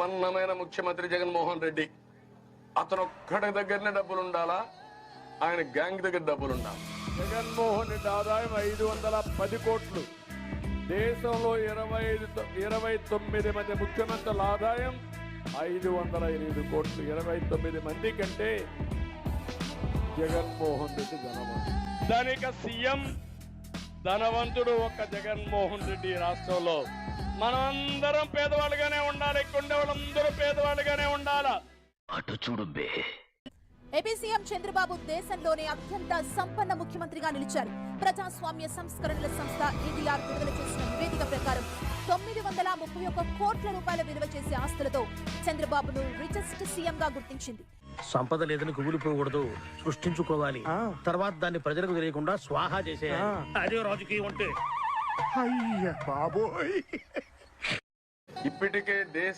పన్నమైన ముఖ్యమంత్రి జగన్మోహన్ రెడ్డి. అతను ఒక్కడి దగ్గరనే డబ్బులు ఉండాలా ఆయన గ్యాంగ్ దగ్గర డబ్బులు ఉండాలి జగన్మోహన్ రెడ్డి ఆదాయం ఐదు వందల పది కోట్లు. దేశంలో ఇరవై ఐదు ఇరవై తొమ్మిది మంది ముఖ్యమంత్రుల ఆదాయం ఐదు వందల ఎనిమిది కోట్లు. ఇరవై తొమ్మిది మంది కంటే జగన్మోహన్ రెడ్డి ధనవంతుడు ధనిక సీఎం ధనవంతుడు ఒక జగన్మోహన్ రెడ్డి రాష్ట్రంలో. మనం అందరం పేదవాళ్ళుగానే ఉండాలి ఇక్కడ ఉండే వాళ్ళందరూ పేదవాళ్ళుగానే ఉండాలా? అటు చూడు బే ఏపీ సీఎం చంద్రబాబు దేశంలోనే అత్యంత సంపన్న ముఖ్యమంత్రిగా నిలిచారు. ప్రజాస్వామ్య సంస్కరణల సంస్థ ఈడీఆర్ విడుదల చేసిన నివేదిక ప్రకారం తొమ్మిది వందల ముప్పై ఒక్క కోట్ల రూపాయల విలువ చేసే ఆస్తులతో చంద్రబాబును రిచెస్ట్ సీఎం గా గుర్తించింది. సంపద లేదని కుమిలిపోకూడదు సృష్టించుకోవాలి. తర్వాత దాన్ని ప్రజలకు తెలియకుండా స్వాహా చేసేయాలి. అదే రాజకీయం అంటే. ఇప్పటికే దేశ